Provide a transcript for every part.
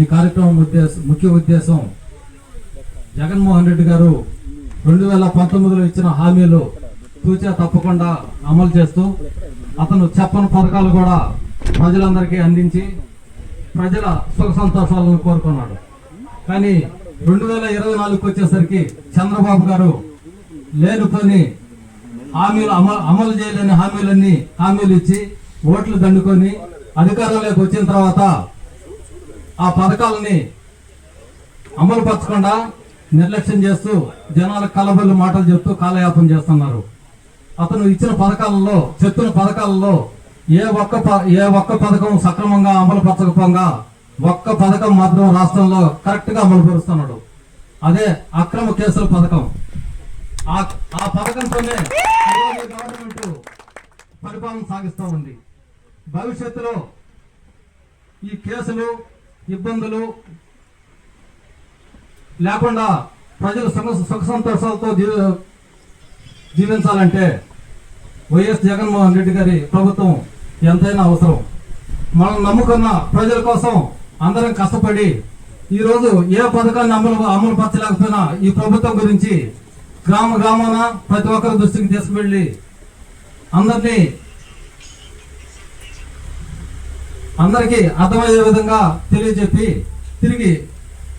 ఈ కార్యక్రమం ఉద్దేశం ముఖ్య ఉద్దేశం జగన్మోహన్ రెడ్డి గారు రెండు వేల పంతొమ్మిదిలో ఇచ్చిన హామీలు తూచా తప్పకుండా అమలు చేస్తూ అతను చెప్పని పథకాలు కూడా ప్రజలందరికీ అందించి ప్రజల సుఖ సంతోషాలను కోరుకున్నాడు. కానీ రెండు వేల ఇరవై నాలుగుకి వచ్చేసరికి చంద్రబాబు గారు లేనిపోని హామీలు అమలు అమలు చేయలేని హామీలన్నీ హామీలు ఇచ్చి ఓట్లు దండుకొని అధికారంలోకి వచ్చిన తర్వాత ఆ పథకాలని అమలు పరచకుండా నిర్లక్ష్యం చేస్తూ జనాలకు కలబొల్లి మాటలు చెప్తూ కాలయాపన చేస్తున్నారు. అతను ఇచ్చిన పథకాలలో చెప్తున్న పథకాలలో ఏ ఒక్క ప- ఏ ఒక్క పథకం సక్రమంగా అమలు పరచకపోగా ఒక్క పథకం మాత్రం రాష్ట్రంలో కరెక్ట్గా అమలు పరుస్తున్నాడు అదే అక్రమ కేసుల పథకం. ఆ ఆ పథకంతోనే గవర్నమెంట్ పరిపాలన సాగిస్తూ ఉంది. భవిష్యత్తులో ఈ కేసులు ఇబ్బందులు లేకుండా ప్రజలు సుఖ సంతోషాలతో జీవ- జీవించాలంటే వైఎస్ జగన్మోహన్ రెడ్డి గారి ప్రభుత్వం ఎంతైనా అవసరం. మనం నమ్ముకున్న ప్రజల కోసం అందరం కష్టపడి ఈరోజు ఏ పథకాన్ని అమలు అమలు పరచలేకపోయినా ఈ ప్రభుత్వం గురించి గ్రామ గ్రామాన ప్రతి ఒక్కరి దృష్టికి తీసుకువెళ్ళి అందరినీ అందరికీ అర్థమయ్యే విధంగా తెలియజెప్పి తిరిగి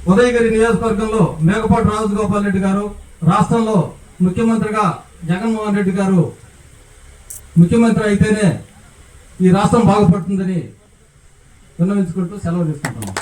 ఉదయగిరి నియోజకవర్గంలో మేకపాటి రాజగోపాల్ రెడ్డి గారు రాష్ట్రంలో ముఖ్యమంత్రిగా జగన్మోహన్ రెడ్డి గారు ముఖ్యమంత్రి అయితేనే ఈ రాష్ట్రం బాగుపడుతుందని విన్నవించుకుంటూ సెలవు తీసుకుంటున్నాం.